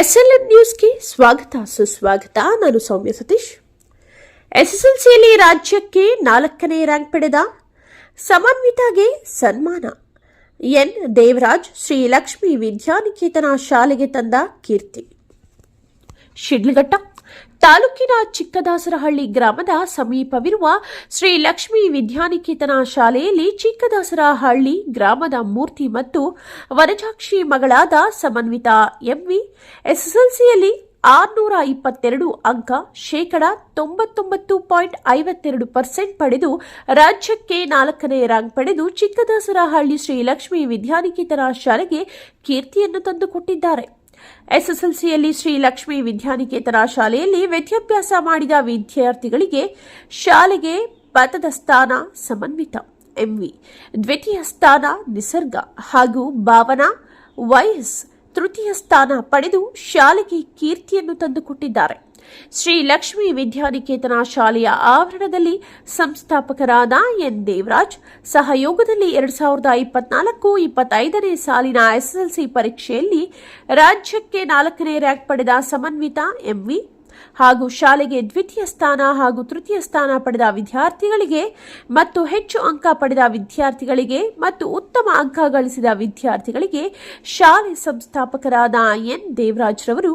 SLN ನ್ಯೂಸ್ಗೆ ಸ್ವಾಗತ, ಸುಸ್ವಾಗತ. ನಾನು ಸೌಮ್ಯ ಸತೀಶ್. ಎಸ್ಎಸ್ಎಲ್ಸಿಯಲ್ಲಿ ರಾಜ್ಯಕ್ಕೆ ನಾಲ್ಕನೇ ರ್ಯಾಂಕ್ ಪಡೆದ ಸಮನ್ವಿತಾಗೆ ಸನ್ಮಾನ. ಎನ್. ದೇವರಾಜ್ ಶ್ರೀ ಲಕ್ಷ್ಮೀ ವಿದ್ಯಾನಿಕೇತನ ಶಾಲೆಗೆ ತಂದ ಕೀರ್ತಿ. ಶಿಡ್ಲಘಟ್ಟ ತಾಲೂಕಿನ ಚಿಕ್ಕದಾಸರಹಳ್ಳಿ ಗ್ರಾಮದ ಸಮೀಪವಿರುವ ಶ್ರೀ ಲಕ್ಷ್ಮೀ ವಿದ್ಯಾನಿಕೇತನ ಶಾಲೆಯಲ್ಲಿ ಚಿಕ್ಕದಾಸರಹಳ್ಳಿ ಗ್ರಾಮದ ಮೂರ್ತಿ ಮತ್ತು ವನಜಾಕ್ಷಿ ಮಗಳಾದ ಸಮನ್ವಿತಾ ಎಂವಿ, ಎಸ್ಎಸ್ಎಲ್ಸಿಯಲ್ಲಿ ಆರುನೂರ ಇಪ್ಪತ್ತೆರಡು ಅಂಕ, ಶೇಕಡ ತೊಂಬತ್ತೊಂಬತ್ತು ಪಾಯಿಂಟ್ ಐವತ್ತೆರಡು ಪರ್ಸೆಂಟ್ ಪಡೆದು ರಾಜ್ಯಕ್ಕೆ ನಾಲ್ಕನೇ ರ್ಯಾಂಕ್ ಪಡೆದು ಚಿಕ್ಕದಾಸರಹಳ್ಳಿ ಶ್ರೀ ಲಕ್ಷ್ಮೀ ವಿದ್ಯಾನಿಕೇತನ ಶಾಲೆಗೆ ಕೀರ್ತಿಯನ್ನು ತಂದುಕೊಟ್ಟಿದ್ದಾರೆ. ಎಸ್ಎಸ್ಎಲ್ಸಿಯಲ್ಲಿ ಶ್ರೀ ಲಕ್ಷ್ಮೀ ವಿದ್ಯಾನಿಕೇತನ ಶಾಲೆಯಲ್ಲಿ ವಿದ್ಯಾಭ್ಯಾಸ ಮಾಡಿದ ವಿದ್ಯಾರ್ಥಿಗಳಿಗೆ ಶಾಲೆಗೆ ಪಥದ ಸ್ಥಾನ ಸಮನ್ವಿತ. ಎಂವಿ. ದ್ವಿತೀಯ ಸ್ಥಾನ ನಿಸರ್ಗ ಹಾಗೂ ಭಾವನಾ ವೈಎಸ್ ತೃತೀಯ ಸ್ಥಾನ ಪಡೆದು ಶಾಲೆಗೆ ಕೀರ್ತಿಯನ್ನು ತಂದುಕೊಟ್ಟಿದ್ದಾರೆ. ಶ್ರೀ ಲಕ್ಷ್ಮೀ ವಿದ್ಯಾನಿಕೇತನ ಶಾಲೆಯ ಆವರಣದಲ್ಲಿ ಸಂಸ್ಥಾಪಕರಾದ ಎನ್ ದೇವರಾಜ್. ಸಹಯೋಗದಲ್ಲಿ ಎರಡ್ ಸಾವಿರದ ಇಪ್ಪತ್ನಾಲ್ಕು ಇಪ್ಪತ್ತೈದನೇ ಸಾಲಿನ ಎಸ್ಎಸ್ಎಲ್ಸಿ ಪರೀಕ್ಷೆಯಲ್ಲಿ ರಾಜ್ಯಕ್ಕೆ ನಾಲ್ಕನೇ ರ್ಯಾಂಕ್ ಪಡೆದ ಸಮನ್ವಿತ ಎಂವಿ. ಹಾಗೂ ಶಾಲೆಗೆ ದ್ವಿತೀಯ ಸ್ಥಾನ ಹಾಗೂ ತೃತೀಯ ಸ್ಥಾನ ಪಡೆದ ವಿದ್ಯಾರ್ಥಿಗಳಿಗೆ ಮತ್ತು ಹೆಚ್ಚು ಅಂಕ ಪಡೆದ ವಿದ್ಯಾರ್ಥಿಗಳಿಗೆ ಮತ್ತು ಉತ್ತಮ ಅಂಕ ಗಳಿಸಿದ ವಿದ್ಯಾರ್ಥಿಗಳಿಗೆ ಶಾಲೆ ಸಂಸ್ಥಾಪಕರಾದ ಎನ್ ದೇವರಾಜ್ ರವರು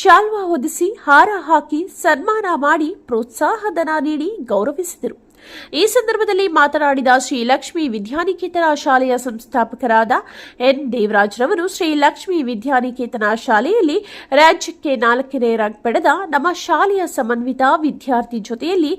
ಶಾಲ್ವಾ ಹೊದಿಸಿ ಹಾರ ಹಾಕಿ ಸನ್ಮಾನ ಮಾಡಿ ಪ್ರೋತ್ಸಾಹಧನ ನೀಡಿ ಗೌರವಿಸಿದರು. ಈ ಸಂದರ್ಭದಲ್ಲಿ ಮಾತನಾಡಿದ ಶ್ರೀ ಲಕ್ಷ್ಮಿ ವಿದ್ಯಾನಿಕೇತನ ಶಾಲೆಯ ಸಂಸ್ಥಾಪಕರಾದ ಎನ್ ದೇವರಾಜ್ ರವರು ಶ್ರೀ ಲಕ್ಷ್ಮಿ ವಿದ್ಯಾನಿಕೇತನ ಶಾಲೆಯಲ್ಲಿ ರಾಜ್ಯಕ್ಕೆ ನಾಲ್ಕನೇ ರ್ಯಾಂಕ್ ಪಡೆದ ನಮ್ಮ ಶಾಲೆಯ ಸಮನ್ವಿತ ವಿದ್ಯಾರ್ಥಿ ಜೊತೆಯಲ್ಲಿ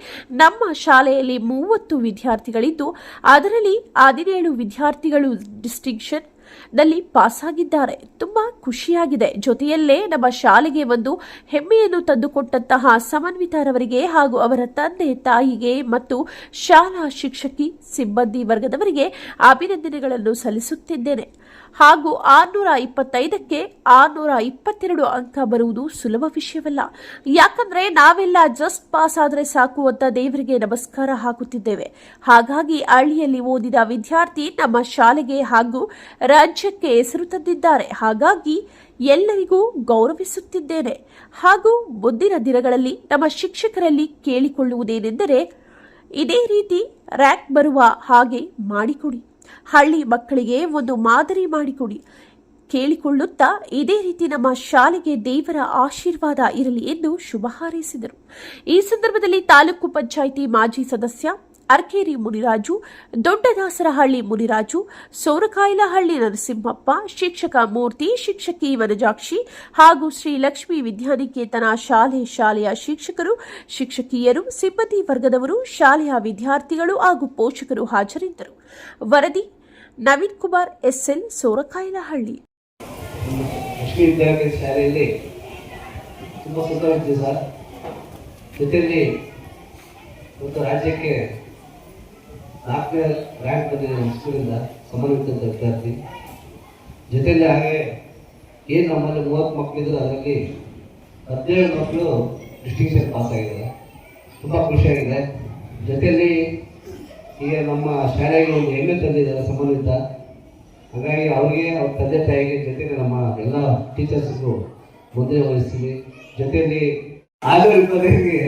ನಮ್ಮ ಶಾಲೆಯಲ್ಲಿ ಮೂವತ್ತು ವಿದ್ಯಾರ್ಥಿಗಳಿದ್ದು, ಅದರಲ್ಲಿ ಹದಿನೇಳು ವಿದ್ಯಾರ್ಥಿಗಳು ಡಿಸ್ಟಿಂಕ್ಷನ್ ನಲ್ಲಿ ಪಾಸ್ ಆಗಿದ್ದಾರೆ ತುಂಬಾ ಖುಷಿಯಾಗಿದೆ. ಜೊತೆಯಲ್ಲೇ ನಮ್ಮ ಶಾಲೆಗೆ ಒಂದು ಹೆಮ್ಮೆಯನ್ನು ತಂದುಕೊಟ್ಟಂತಹ ಸಮನ್ವಿತರವರಿಗೆ ಹಾಗೂ ಅವರ ತಂದೆ, ತಾಯಿಗೆ ಮತ್ತು ಶಾಲಾ ಶಿಕ್ಷಕಿ ಸಿಬ್ಬಂದಿ ವರ್ಗದವರಿಗೆ ಅಭಿನಂದನೆಗಳನ್ನು ಸಲ್ಲಿಸುತ್ತಿದ್ದೇನೆ. ಹಾಗೂ ಆರ್ನೂರ ಇಪ್ಪತ್ತೈದಕ್ಕೆ ಆರ್ನೂರ ಇಪ್ಪತ್ತೆರಡು ಅಂಕ ಬರುವುದು ಸುಲಭ ವಿಷಯವಲ್ಲ. ಯಾಕಂದ್ರೆ ನಾವೆಲ್ಲ ಜಸ್ಟ್ ಪಾಸ್ ಆದರೆ ಸಾಕು ಅಂತ ದೇವರಿಗೆ ನಮಸ್ಕಾರ ಹಾಕುತ್ತಿದ್ದೇವೆ. ಹಾಗಾಗಿ ಹಳ್ಳಿಯಲ್ಲಿ ಓದಿದ ವಿದ್ಯಾರ್ಥಿ ನಮ್ಮ ಶಾಲೆಗೆ ಹಾಗೂ ರಾಜ್ಯಕ್ಕೆ ಹೆಸರು ತಂದಿದ್ದಾರೆ. ಹಾಗಾಗಿ ಎಲ್ಲರಿಗೂ ಗೌರವಿಸುತ್ತಿದ್ದೇನೆ. ಹಾಗೂ ಮುಂದಿನ ದಿನಗಳಲ್ಲಿ ನಮ್ಮ ಶಿಕ್ಷಕರಲ್ಲಿ ಕೇಳಿಕೊಳ್ಳುವುದೇನೆಂದರೆ, ಇದೇ ರೀತಿ ರ್ಯಾಂಕ್ ಬರುವ ಹಾಗೆ ಮಾಡಿಕೊಡಿ. ಹಳ್ಳಿ ಮಕ್ಕಳಿಗೆ ಒಂದು ಮಾದರಿ ಮಾಡಿಕೊಡಿ. ಕೇಳಿಕೊಳ್ಳುತ್ತಾ ಇದೇ ರೀತಿ ನಮ್ಮ ಶಾಲೆಗೆ ದೇವರ ಆಶೀರ್ವಾದ ಇರಲಿ ಎಂದು ಶುಭ ಹಾರೈಸಿದರು. ಈ ಸಂದರ್ಭದಲ್ಲಿ ತಾಲೂಕು ಪಂಚಾಯಿತಿ ಮಾಜಿ ಸದಸ್ಯ ಅರ್ಕೇರಿ ಮುನಿರಾಜು, ದೊಡ್ಡದಾಸರಹಳ್ಳಿ ಮುನಿರಾಜು ಸೋರಕಾಯಿಲಹಳ್ಳಿ ನರಸಿಂಹಪ್ಪ, ಶಿಕ್ಷಕ ಮೂರ್ತಿ, ಶಿಕ್ಷಕಿ ವನಜಾಕ್ಷಿ ಹಾಗೂ ಶ್ರೀ ಲಕ್ಷ್ಮೀ ವಿದ್ಯಾನಿಕೇತನ ಶಾಲೆ ಶಾಲೆಯ ಶಿಕ್ಷಕರು, ಶಿಕ್ಷಕಿಯರು, ಸಿಬ್ಬಂದಿ ವರ್ಗದವರು, ಶಾಲೆಯ ವಿದ್ಯಾರ್ಥಿಗಳು ಹಾಗೂ ಪೋಷಕರು ಹಾಜರಿದ್ದರು. ವರದಿ ನವೀನ್ ಕುಮಾರ್, ಎಸ್ಎಲ್ ಸೋರಕಾಯಿಲಹಳ್ಳಿ ಜೊತೆಯಲ್ಲಿ ಇವತ್ತು ರಾಜ್ಯಕ್ಕೆ ನಾಲ್ಕನೇ ರ್ಯಾಂಕ್ ಬಂದಿದೆ ನಮ್ಮ ಸ್ಕೂಲಿಂದ ಸಮನ್ವಿತ ವಿದ್ಯಾರ್ಥಿ. ಜೊತೆಯಲ್ಲಿ ಹಾಗೆ ಏನು ನಮ್ಮಲ್ಲಿ ಮೂವತ್ತು ಮಕ್ಕಳಿದ್ರು ಅದರಲ್ಲಿ ಹದಿನೇಳು ಮಕ್ಕಳು ಡಿಸ್ಟಿಂಕ್ಷನ್ ಪಾಸ್ ಆಗಿದ್ದಾರೆ. ತುಂಬ ಖುಷಿಯಾಗಿದೆ ಜೊತೆಯಲ್ಲಿ ಈಗ ನಮ್ಮ ಶಾಲೆಗೆ ಒಂದು ಹೆಮ್ಮೆ ತಂದಿದ್ದಾರೆ ಸಂಬಂಧಿತ ಹಾಗಾಗಿ ಅವ್ರಿಗೆ ಅವ್ರ ತಂದೆ ತಾಯಿಗೆ ಜೊತೆಗೆ ನಮ್ಮ ಎಲ್ಲ ಟೀಚರ್ಸ್ಗೂ ಮುಂದೆ ವಹಿಸ್ತೀವಿ ಜೊತೆಯಲ್ಲಿ ಆರ್ನೂರ ಇಪ್ಪತ್ತೈದಿಗೆ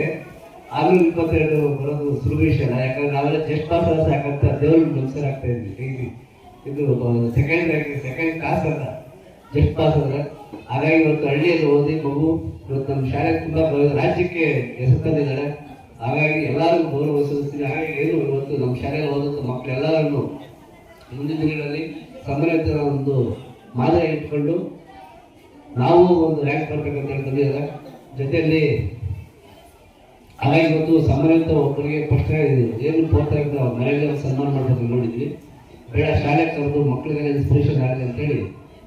ಆರ್ನೂರ ಇಪ್ಪತ್ತೆರಡು ಬರೋದು ಸುಲಭ ಯಾಕಂದ್ರೆ ನಾವೆಲ್ಲ ಜಸ್ಟ್ ಪಾಸ್ ಆದ್ರೆ ಸಾಕಂತ ದೇವ್ರಿಗೆ ನಮಸ್ಕಾರ ಆಗ್ತಾ ಇದ್ವಿ ಡೈಲಿ ಇದು ಸೆಕೆಂಡ್ ಸೆಕೆಂಡ್ ಕ್ಲಾಸ್ ಅಲ್ಲ ಜಸ್ಟ್ ಪಾಸ್ ಅಂದ್ರೆ ಹಾಗಾಗಿ ಇವತ್ತು ಹಳ್ಳಿಯಲ್ಲಿ ಓದಿ ಮಗು ಇವತ್ತು ನಮ್ಮ ಶಾಲೆ ತುಂಬ ರಾಜ್ಯಕ್ಕೆ ಹೆಸರು ತಂದಿದ್ದಾರೆ. ಹಾಗಾಗಿ ಎಲ್ಲರಿಗೂ ಸಲ್ಲಿಸ್ತೀನಿ. ಹಾಗಾಗಿ ಏನು, ಇವತ್ತು ನಮ್ಮ ಶಾಲೆಗೆ ಓದಂಥ ಮಕ್ಕಳೆಲ್ಲರನ್ನು ಮುಂದಿನ ದಿನಗಳಲ್ಲಿ ಸಂಬಂಧಿತ ಒಂದು ಮಾದರಿ ಇಟ್ಕೊಂಡು ನಾವು ಒಂದು ರ್ಯಾಂಕ್ ಬರ್ಬೇಕಂತ ಹೇಳಿ ಬಂದಿದ್ದಾರೆ. ಜೊತೆಯಲ್ಲಿ ಹಾಗಾಗಿ ಇವತ್ತು ಸಮರಂತ ಒಬ್ಬರಿಗೆ ಫಸ್ಟ್ ಏನು ಪ್ರೋತ್ಸಾಹ ಮನೆಯಲ್ಲಿ ಸನ್ಮಾನ ಮಾಡ್ಬೇಕು ನೋಡಿದ್ವಿ. ಬೇಡ, ಶಾಲೆ ಕರೆದು ಮಕ್ಕಳಿಗೆ ಇನ್ಸ್ಪಿರೇಷನ್ ಆಗಲಿ ಅಂತೇಳಿ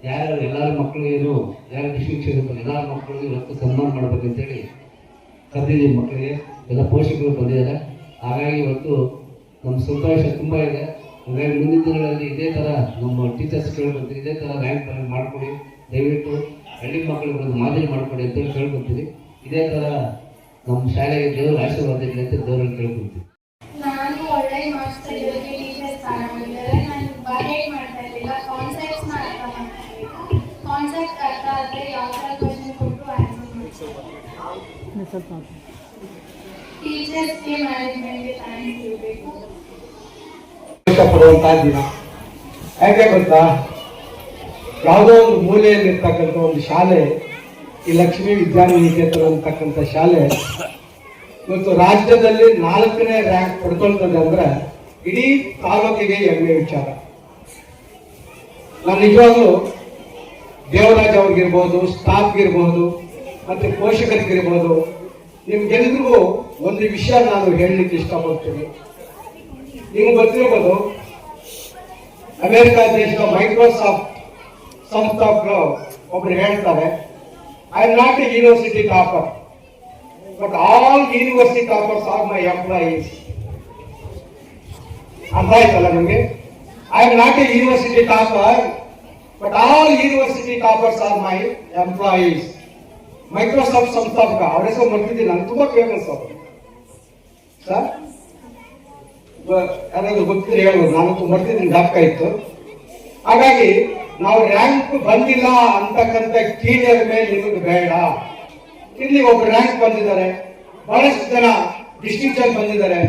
ಯಾರು ಎಲ್ಲರ ಮಕ್ಕಳಿಗೇನು ಯಾರು ಡಿಸ್ಟ್ರಿಕ್ಷನ್ ಎಲ್ಲ ಮಕ್ಕಳಿಗೆ ಇವತ್ತು ಸನ್ಮಾನ ಮಾಡ್ಬೇಕಂತೇಳಿ ಕರೆದಿದ್ದೀವಿ ಮಕ್ಕಳಿಗೆ. ಎಲ್ಲ ಪೋಷಕರು ಬಂದಿದ್ದಾರೆ. ಹಾಗಾಗಿ ಇವತ್ತು ನಮ್ಮ ಸಂತೋಷ ತುಂಬ ಇದೆ. ಹಾಗಾಗಿ ಮುಂದಿನ ದಿನಗಳಲ್ಲಿ ಇದೇ ಥರ ನಮ್ಮ ಟೀಚರ್ಸ್ ಕೇಳ್ಕೊತೀವಿ ಇದೇ ಥರ ರ್ಯಾಂಕ್ ಮಾಡಿಕೊಡಿ. ದಯವಿಟ್ಟು ಹಳ್ಳಿ ಮಕ್ಕಳಿಗೆ ಒಂದು ಮಾದರಿ ಮಾಡಿಕೊಡಿ ಅಂತೇಳಿ ಕೇಳ್ಕೊತೀವಿ ಇದೇ ಥರ ನಮ್ಮ ಶಾಲೆಗೆ ದೇವರ ಆಶೀರ್ವಾದ ಇರಲಿ ಅಂತ ದೇವರಲ್ಲಿ ಕೇಳ್ಕೊಳ್ತೀವಿ. ನಾನು ಒಳ್ಳೆ ಮಾರ್ಕ್ಸ್ ತೆಗೆಯೋದಕ್ಕೆ ಟೀಚರ್ ಸ್ಥಾನ ಮಾಡಿದ್ದಾರೆ ನಾನು ಮಾಡ್ತಾ ಇರಲಿಲ್ಲ ಕಾನ್ಸೆಪ್ಟ್ಸ್ನ ಅರ್ಥ ಮಾಡ್ತಾ ಇರಲಿಲ್ಲ ಕಾನ್ಸೆಪ್ಟ್ ಅರ್ಥ ಆದರೆ ಯಾವ ಥರ ಕ್ವಶನ್ ಟೀಚರ್ಸ್ಗೆ ಮ್ಯಾನೇಜ್ಮೆಂಟ್ಗೆ ಥ್ಯಾಂಕ್ಸ್ ಹೇಳಬೇಕು ಇಷ್ಟಪಡುವಂತಹ ದಿನ. ಯಾಕೆ ಗೊತ್ತಾ? ಯಾವುದೋ ಒಂದು ಮೂಲೆಯಲ್ಲಿರ್ತಕ್ಕಂಥ ಒಂದು ಶಾಲೆ ಈ ಲಕ್ಷ್ಮೀ ವಿದ್ಯಾನಿಕೇತನ ಅಂತಕ್ಕಂಥ ಶಾಲೆ ಇವತ್ತು ರಾಜ್ಯದಲ್ಲಿ ನಾಲ್ಕನೇ ರ್ಯಾಂಕ್ ಪಡ್ಕೊಳ್ತದೆ ಅಂದ್ರೆ ಇಡೀ ತಾಲೂಕಿಗೆ ಹೆಮ್ಮೆ ವಿಚಾರ. ನಾನು ನಿಜವಾಗ್ಲೂ ದೇವರಾಜ್ ಅವ್ರಿಗಿರ್ಬೋದು ಸ್ಟಾಫ್ಗಿರ್ಬೋದು ಮತ್ತೆ ಪೋಷಕರಿಗಿರ್ಬೋದು, ನಿಮ್ಗೆಲ್ರಿಗೂ ಒಂದು ವಿಷಯ ನಾನು ಹೇಳಲಿಕ್ಕೆ ಇಷ್ಟಪಡ್ತೀನಿ. ನಿಮ್ಗೆ ಗೊತ್ತಿರ್ಬೋದು, ಅಮೆರಿಕ ದೇಶದ ಮೈಕ್ರೋಸಾಫ್ಟ್ ಸಂಸ್ಥಾಪಕರು ಒಬ್ರು ಹೇಳ್ತಾರೆ I am not a university topper. But all university toppers are my employees. ಅರ್ಥ ನಿಮಗೆ I am not a university topper but all university toppers are my employees Microsoft ಸಂಸ್ಥಾಪಕ, ಅವ್ರ ಹೆಸರು ಮರ್ತಿದ್ದೀನಿ ನಾನು ತುಂಬಾ ಫೇಮಸ್ ಅವರು ಸರ್ ಯಾರಾದ್ರೂ ಗೊತ್ತಿದ್ರೆ ಹೇಳ್ಬೋದು ನಾನು ಮರ್ತಿದ್ದೀನಿ, ಜ್ಞಾಪಕ ಇತ್ತು ಹಾಗಾಗಿ ನಾವು ರ್ಯಾಂಕ್ ಬಂದಿಲ್ಲ ಅಂತಕ್ಕಂಥ ಕೀಳಿಯರ್ ಮೇಲೆ ನಿಮಗೆ ಬೇಡ. ಇಲ್ಲಿ ಒಬ್ರು ರ್ಯಾಂಕ್ ಬಂದಿದ್ದಾರೆ. ಬಹಳಷ್ಟು ಜನ ಡಿಸ್ಟಿಂಕ್ಷನ್ ಬಂದಿದ್ದಾರೆ.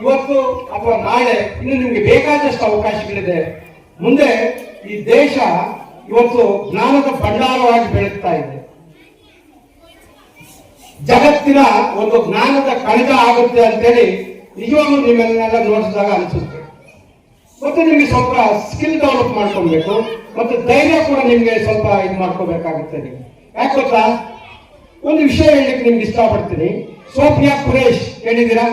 ಇವತ್ತು ಅಥವಾ ನಾಳೆ ಇನ್ನು ನಿಮಗೆ ಬೇಕಾದಷ್ಟು ಅವಕಾಶಗಳಿದೆ. ಮುಂದೆ ಈ ದೇಶ ಇವತ್ತು ಜ್ಞಾನದ ಭಂಡಾರವಾಗಿ ಬೆಳೀತಾ ಇದೆ. ಜಗತ್ತಿನ ಒಂದು ಜ್ಞಾನದ ಕಳೆದ ಆಗುತ್ತೆ ಅಂತೇಳಿ ನಿಜವಾಗ್ಲೂ ನಿಮ್ಮೆಲ್ಲ ನೋಡಿಸಿದಾಗ ಅನಿಸುತ್ತೆ. ಮತ್ತೆ ನಿಮಗೆ ಸ್ವಲ್ಪ ಸ್ಕಿಲ್ ಡೆವಲಪ್ ಮಾಡ್ಕೊಬೇಕು ಮತ್ತೆ ಧೈರ್ಯ ಕೂಡ ನಿಮ್ಗೆ ಸ್ವಲ್ಪ ಇದು ಮಾಡ್ಕೋಬೇಕಾಗುತ್ತೆ ನೀವು ಯಾಕೆ ಗೊತ್ತಾ? ಒಂದು ವಿಷಯ ಹೇಳಲಿಕ್ಕೆ ನಿಮ್ಗೆ ಇಷ್ಟಪಡ್ತೀನಿ. ಸೋಫಿಯಾ ಕುರೇಶ್ ಹೇಳಿದ್ದೀರಾ?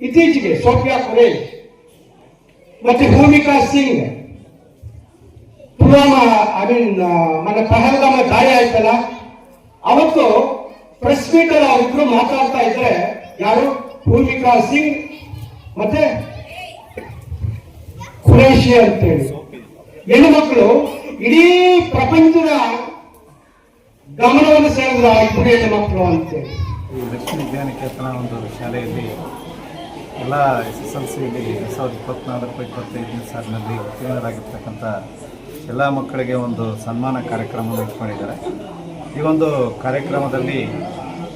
ಇತ್ತೀಚೆಗೆ ಸೋಫಿಯಾ ಕುರೇಶ್. ಮತ್ತೆ ಭೂಮಿಕಾ ಸಿಂಗ್. ಪುಲ್ವಾಮಾ ಐ ಮೀನ್ ಮನ ಪಹಲ್ಗಾಮ ದಾಳಿ ಆಯ್ತಲ್ಲ? ಅವತ್ತು ಪ್ರೆಸ್ ಮೀಟ್ ಅಲ್ಲಿ ಅವರಿಬ್ರು ಮಾತಾಡ್ತಾ ಇದ್ರೆ ಯಾರು? ಭೂಮಿಕಾ ಸಿಂಗ್. ಮತ್ತೆ ಖುರೇಶಿ ಅಂತೇಳಿ. ಹೆಣ್ಣು ಮಕ್ಕಳು, ಇಡೀ ಪ್ರಪಂಚದ ಗಮನವನ್ನು ಸೆಳೆದ್ರ ಆ ಇಬ್ಬರು ಹೆಣ್ಣು ಮಕ್ಕಳು ಅಂತೇಳಿ. ಈ ಲಕ್ಷ್ಮೀ ವಿಜ್ಞಾನಿಕೇತನ ಒಂದು ಶಾಲೆಯಲ್ಲಿ ಎಲ್ಲ ಎಸ್ ಎಸ್ ಎಲ್ ಸಿಯಲ್ಲಿ ಎರಡು ಸಾವಿರದ ಇಪ್ಪತ್ನಾಲ್ಕು ಇಪ್ಪತ್ತೈದನೇ ಸಾಲಿನಲ್ಲಿ ಉತ್ತೀರ್ಣರಾಗಿರ್ತಕ್ಕಂಥ ಎಲ್ಲ ಮಕ್ಕಳಿಗೆ ಒಂದು ಸನ್ಮಾನ ಕಾರ್ಯಕ್ರಮವನ್ನು ಇಟ್ಕೊಂಡಿದ್ದಾರೆ. ಈ ಒಂದು ಕಾರ್ಯಕ್ರಮದಲ್ಲಿ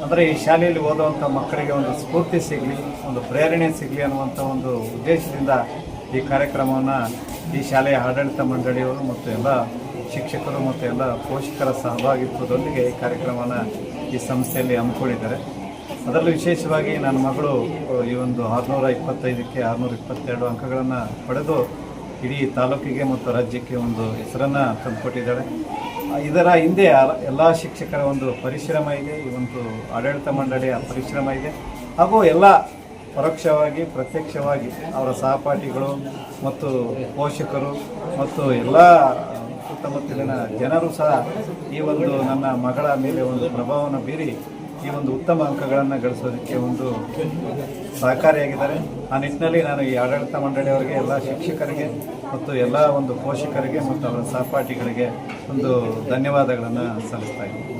ಅಂದರೆ ಈ ಶಾಲೆಯಲ್ಲಿ ಓದುವಂಥ ಮಕ್ಕಳಿಗೆ ಒಂದು ಸ್ಫೂರ್ತಿ ಸಿಗಲಿ, ಒಂದು ಪ್ರೇರಣೆ ಸಿಗಲಿ ಅನ್ನುವಂಥ ಒಂದು ಉದ್ದೇಶದಿಂದ ಈ ಕಾರ್ಯಕ್ರಮವನ್ನು ಈ ಶಾಲೆಯ ಆಡಳಿತ ಮಂಡಳಿಯವರು ಮತ್ತು ಎಲ್ಲ ಶಿಕ್ಷಕರು ಮತ್ತು ಎಲ್ಲ ಪೋಷಕರ ಸಹಭಾಗಿತ್ವದೊಂದಿಗೆ ಈ ಕಾರ್ಯಕ್ರಮವನ್ನು ಈ ಸಂಸ್ಥೆಯಲ್ಲಿ ಹಮ್ಮಿಕೊಂಡಿದ್ದಾರೆ. ಅದರಲ್ಲೂ ವಿಶೇಷವಾಗಿ ನನ್ನ ಮಗಳು ಈ ಒಂದು ಆರುನೂರ ಇಪ್ಪತ್ತೈದಕ್ಕೆ ಆರುನೂರ ಇಪ್ಪತ್ತೆರಡು ಅಂಕಗಳನ್ನು ಪಡೆದು ಇಡೀ ತಾಲೂಕಿಗೆ ಮತ್ತು ರಾಜ್ಯಕ್ಕೆ ಒಂದು ಹೆಸರನ್ನು ತಂದುಕೊಟ್ಟಿದ್ದಾಳೆ. ಇದರ ಹಿಂದೆ ಎಲ್ಲ ಶಿಕ್ಷಕರ ಒಂದು ಪರಿಶ್ರಮ ಇದೆ, ಈ ಒಂದು ಆಡಳಿತ ಮಂಡಳಿಯ ಪರಿಶ್ರಮ ಇದೆ. ಹಾಗೂ ಎಲ್ಲ ಪರೋಕ್ಷವಾಗಿ, ಪ್ರತ್ಯಕ್ಷವಾಗಿ ಅವರ ಸಹಪಾಠಿಗಳು ಮತ್ತು ಪೋಷಕರು ಮತ್ತು ಎಲ್ಲ ಸುತ್ತಮುತ್ತಲಿನ ಜನರು ಸಹ ಈ ಒಂದು ನನ್ನ ಮಗಳ ಮೇಲೆ ಒಂದು ಪ್ರಭಾವವನ್ನು ಬೀರಿ ಈ ಒಂದು ಉತ್ತಮ ಅಂಕಗಳನ್ನು ಗಳಿಸೋದಕ್ಕೆ ಒಂದು ಸಹಕಾರಿಯಾಗಿದ್ದಾರೆ. ಆ ನಿಟ್ಟಿನಲ್ಲಿ ನಾನು ಈ ಆಡಳಿತ ಮಂಡಳಿಯವರಿಗೆ, ಎಲ್ಲ ಶಿಕ್ಷಕರಿಗೆ ಮತ್ತು ಎಲ್ಲ ಒಂದು ಪೋಷಕರಿಗೆ ಮತ್ತು ಅವರ ಸಹಪಾಠಿಗಳಿಗೆ ಒಂದು ಧನ್ಯವಾದಗಳನ್ನು ಸಲ್ಲಿಸ್ತಾ ಇದ್ದೀನಿ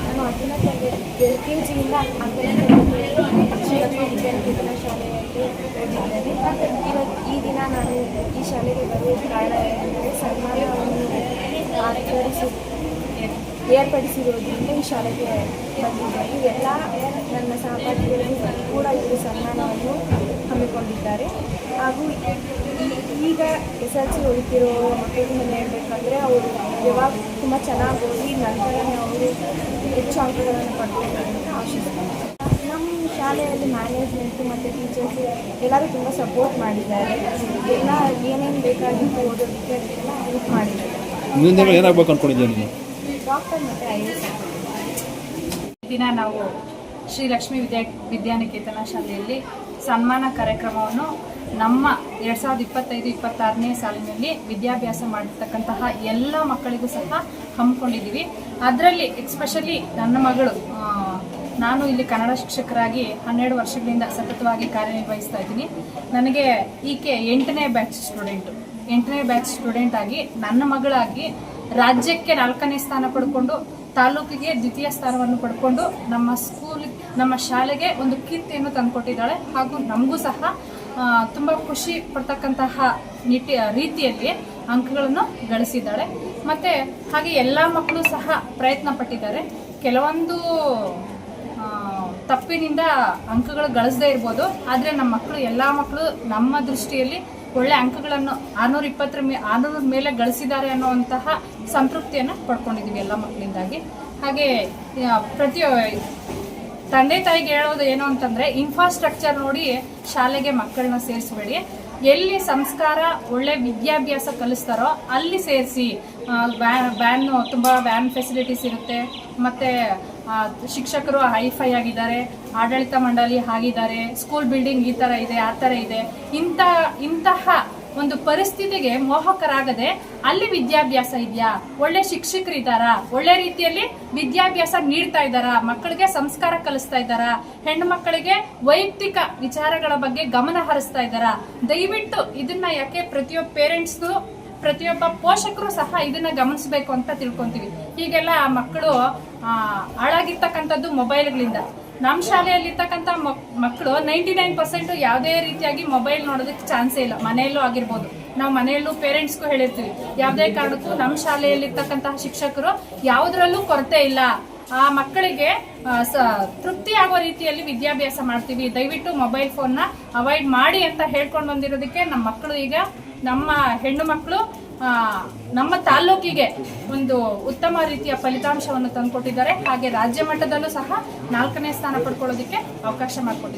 ನಾನು ಹತ್ತನೇ ತರಗತಿ ಎಲ್ ಕೆ ಜಿಯಿಂದ ಹತ್ತನೇ ತರಗತಿ ಶ್ರೀಲಕ್ಷ್ಮಿ ವಿದ್ಯಾನಿಕೇತನ ಶಾಲೆಯಲ್ಲಿ ಓದಿದ್ದೇನೆ ಇವತ್ತು ಈ ದಿನ ನಾನು ಈ ಶಾಲೆಗೆ ಬರುವ ಕಾರಣ ಏನೆಂದರೆ ಸನ್ಮಾನವನ್ನು ಆಚರಿಸಿ ಏರ್ಪಡಿಸಿರುವುದರಿಂದ ಈ ಶಾಲೆಗೆ ಬಂದಿದ್ದಾರೆ ಎಲ್ಲ ನನ್ನ ಸಹಪಾಠಿಗಳು ಕೂಡ ಇವರು ಸನ್ಮಾನವನ್ನು ಹಮ್ಮಿಕೊಂಡಿದ್ದಾರೆ. ಹಾಗೂ ಈಗ ಎಸ್ ಎಲ್ ಸಿ ಓದುತ್ತಿರೋ ಮಕ್ಕಳಿಗೆ ಹೇಳಬೇಕಂದ್ರೆ ಅವರು ಯಾವಾಗ ತುಂಬ ಚೆನ್ನಾಗಿ ಓದಿ ನಂತರನೇ ಅವರು ಹೆಚ್ಚು ಅಂಕಗಳನ್ನು ಪಡ್ಕೊಳ್ತಾರೆ ಅಂತ ಆಶಿಸ್ತೀನಿ. ನಮ್ಮ ಶಾಲೆಯಲ್ಲಿ ಮ್ಯಾನೇಜ್ಮೆಂಟು ಮತ್ತು ಟೀಚರ್ಸ್ ಎಲ್ಲರೂ ತುಂಬ ಸಪೋರ್ಟ್ ಮಾಡಿದ್ದಾರೆ. ಎಲ್ಲ ಏನೇನು ಬೇಕಾಗಿತ್ತು ಓದೋದಕ್ಕೆ ಅದಕ್ಕೆಲ್ಲ ಹೆಲ್ಪ್ ಮಾಡಿದ್ದಾರೆ. ಮುಂದೆ ಏನಾಗಬೇಕು ನೀನು ಡಾಕ್ಟರ್ ಮತ್ತು ಐ ಎಸ್ ದಿನ ನಾವು ಶ್ರೀ ಲಕ್ಷ್ಮೀ ವಿದ್ಯಾ ವಿದ್ಯಾನಿಕೇತನ ಶಾಲೆಯಲ್ಲಿ ಸನ್ಮಾನ ಕಾರ್ಯಕ್ರಮವನ್ನು ನಮ್ಮ ಎರಡು ಸಾವಿರದ ಇಪ್ಪತ್ತೈದು ಇಪ್ಪತ್ತಾರನೇ ಸಾಲಿನಲ್ಲಿ ವಿದ್ಯಾಭ್ಯಾಸ ಮಾಡಿರ್ತಕ್ಕಂತಹ ಎಲ್ಲ ಮಕ್ಕಳಿಗೂ ಸಹ ಹಮ್ಮಿಕೊಂಡಿದ್ದೀವಿ. ಅದರಲ್ಲಿ ಎಕ್ಸ್ಪೆಷಲಿ ನನ್ನ ಮಗಳು ನಾನು ಇಲ್ಲಿ ಕನ್ನಡ ಶಿಕ್ಷಕರಾಗಿ ಹನ್ನೆರಡು ವರ್ಷಗಳಿಂದ ಸತತವಾಗಿ ಕಾರ್ಯನಿರ್ವಹಿಸ್ತಾ ಇದ್ದೀನಿ. ನನಗೆ ಈಕೆ ಎಂಟನೇ ಬ್ಯಾಚ್ ಸ್ಟೂಡೆಂಟು ಎಂಟನೇ ಬ್ಯಾಚ್ ಸ್ಟೂಡೆಂಟ್ ಆಗಿ ನನ್ನ ಮಗಳಾಗಿ ರಾಜ್ಯಕ್ಕೆ ನಾಲ್ಕನೇ ಸ್ಥಾನ ಪಡ್ಕೊಂಡು, ತಾಲೂಕಿಗೆ ದ್ವಿತೀಯ ಸ್ಥಾನವನ್ನು ಪಡ್ಕೊಂಡು ನಮ್ಮ ಸ್ಕೂಲ್ ನಮ್ಮ ಶಾಲೆಗೆ ಒಂದು ಕೀರ್ತಿಯನ್ನು ತಂದುಕೊಟ್ಟಿದ್ದಾಳೆ. ಹಾಗೂ ನಮಗೂ ಸಹ ತುಂಬ ಖುಷಿ ಪಡ್ತಕ್ಕಂತಹ ನಿಟ್ಟಿ ರೀತಿಯಲ್ಲಿ ಅಂಕಗಳನ್ನು ಗಳಿಸಿದ್ದಾಳೆ. ಮತ್ತು ಹಾಗೆ ಎಲ್ಲ ಮಕ್ಕಳು ಸಹ ಪ್ರಯತ್ನ ಪಟ್ಟಿದ್ದಾರೆ. ಕೆಲವೊಂದು ತಪ್ಪಿನಿಂದ ಅಂಕಗಳು ಗಳಿಸದೇ ಇರ್ಬೋದು. ಆದರೆ ನಮ್ಮ ಮಕ್ಕಳು ಎಲ್ಲ ಮಕ್ಕಳು ನಮ್ಮ ದೃಷ್ಟಿಯಲ್ಲಿ ಒಳ್ಳೆ ಅಂಕಗಳನ್ನು ಆರ್ನೂರ ಇಪ್ಪತ್ತರ ಮೇ, ಆರ್ನೂರ ಮೇಲೆ ಗಳಿಸಿದ್ದಾರೆ ಅನ್ನೋವಂತಹ ಸಂತೃಪ್ತಿಯನ್ನು ಪಡ್ಕೊಂಡಿದ್ದೀವಿ ಎಲ್ಲ ಮಕ್ಕಳಿಂದಾಗಿ ಹಾಗೆ ಪ್ರತಿ, ತಂದೆ ತಾಯಿಗೆ ಹೇಳೋದು ಏನು ಅಂತಂದರೆ ಇನ್ಫ್ರಾಸ್ಟ್ರಕ್ಚರ್ ನೋಡಿ ಶಾಲೆಗೆ ಮಕ್ಕಳನ್ನ ಸೇರಿಸಬೇಡಿ. ಎಲ್ಲಿ ಸಂಸ್ಕಾರ ಒಳ್ಳೆ ವಿದ್ಯಾಭ್ಯಾಸ ಕಲಿಸ್ತಾರೋ ಅಲ್ಲಿ ಸೇರಿಸಿ ವ್ಯಾನ್ ವ್ಯಾನ್, ತುಂಬ ವ್ಯಾನ್ ಫೆಸಿಲಿಟೀಸ್ ಇರುತ್ತೆ. ಮತ್ತು ಶಿಕ್ಷಕರು ಹೈಫೈ ಆಗಿದ್ದಾರೆ, ಆಡಳಿತ ಮಂಡಳಿ ಆಗಿದ್ದಾರೆ ಸ್ಕೂಲ್ ಬಿಲ್ಡಿಂಗ್ ಈ ಥರ ಇದೆ, ಆ ಥರ ಇದೆ. ಇಂಥ ಇಂತಹ ಒಂದು ಪರಿಸ್ಥಿತಿಗೆ ಮೋಹಕರಾಗದೆ ಅಲ್ಲಿ ವಿದ್ಯಾಭ್ಯಾಸ ಇದೆಯಾ? ಒಳ್ಳೆ ಶಿಕ್ಷಕರಿದ್ದಾರಾ ಒಳ್ಳೆ ರೀತಿಯಲ್ಲಿ ವಿದ್ಯಾಭ್ಯಾಸ ನೀಡ್ತಾ ಇದ್ದಾರಾ? ಮಕ್ಕಳಿಗೆ ಸಂಸ್ಕಾರ ಕಲಿಸ್ತಾ ಇದ್ದಾರಾ? ಹೆಣ್ಣು ಮಕ್ಕಳಿಗೆ ವೈಯಕ್ತಿಕ ವಿಚಾರಗಳ ಬಗ್ಗೆ ಗಮನ ಹರಿಸ್ತಾ ಇದ್ದಾರಾ? ದಯವಿಟ್ಟು ಇದನ್ನ ಯಾಕೆ ಪ್ರತಿಯೊಬ್ಬ ಪೇರೆಂಟ್ಸ್ದು ಪ್ರತಿಯೊಬ್ಬ ಪೋಷಕರು ಸಹ ಇದನ್ನ ಗಮನಿಸಬೇಕು ಅಂತ ತಿಳ್ಕೊಂತೀವಿ. ಹೀಗೆಲ್ಲ ಮಕ್ಕಳು ಹಾಳಾಗಿರ್ತಕ್ಕಂಥದ್ದು ಮೊಬೈಲ್ಗಳಿಂದ. ನಮ್ಮ ಶಾಲೆಯಲ್ಲಿರ್ತಕ್ಕಂಥ ಮಕ್ಕಳು ನೈಂಟಿ ನೈನ್ ಪರ್ಸೆಂಟು ಯಾವುದೇ ರೀತಿಯಾಗಿ ಮೊಬೈಲ್ ನೋಡೋದಕ್ಕೆ ಚಾನ್ಸೇ ಇಲ್ಲ. ಮನೆಯಲ್ಲೂ ಆಗಿರ್ಬೋದು. ನಾವು ಮನೆಯಲ್ಲೂ ಪೇರೆಂಟ್ಸ್ಗೂ ಹೇಳಿರ್ತೀವಿ. ಯಾವುದೇ ಕಾರಣಕ್ಕೂ ನಮ್ಮ ಶಾಲೆಯಲ್ಲಿರ್ತಕ್ಕಂತಹ ಶಿಕ್ಷಕರು ಯಾವುದರಲ್ಲೂ ಕೊರತೆ ಇಲ್ಲ. ಆ ಮಕ್ಕಳಿಗೆ ತೃಪ್ತಿ ಆಗೋ ರೀತಿಯಲ್ಲಿ ವಿದ್ಯಾಭ್ಯಾಸ ಮಾಡ್ತೀವಿ. ದಯವಿಟ್ಟು ಮೊಬೈಲ್ ಫೋನ್ನ ಅವಾಯ್ಡ್ ಮಾಡಿ ಅಂತ ಹೇಳ್ಕೊಂಡು ಬಂದಿರೋದಕ್ಕೆ ನಮ್ಮ ಮಕ್ಕಳು ಈಗ ನಮ್ಮ ಹೆಣ್ಣು ಮಕ್ಕಳು ನಮ್ಮ ತಾಲ್ಲೂಕಿಗೆ ಒಂದು ಉತ್ತಮ ರೀತಿಯ ಫಲಿತಾಂಶವನ್ನು ತಂದುಕೊಟ್ಟಿದ್ದಾರೆ. ಹಾಗೆ ರಾಜ್ಯ ಮಟ್ಟದಲ್ಲೂ ಸಹ ನಾಲ್ಕನೇ ಸ್ಥಾನ ಪಡ್ಕೊಳ್ಳೋದಕ್ಕೆ ಅವಕಾಶ ಮಾಡಿಕೊಟ್ಟಿದ್ದಾರೆ.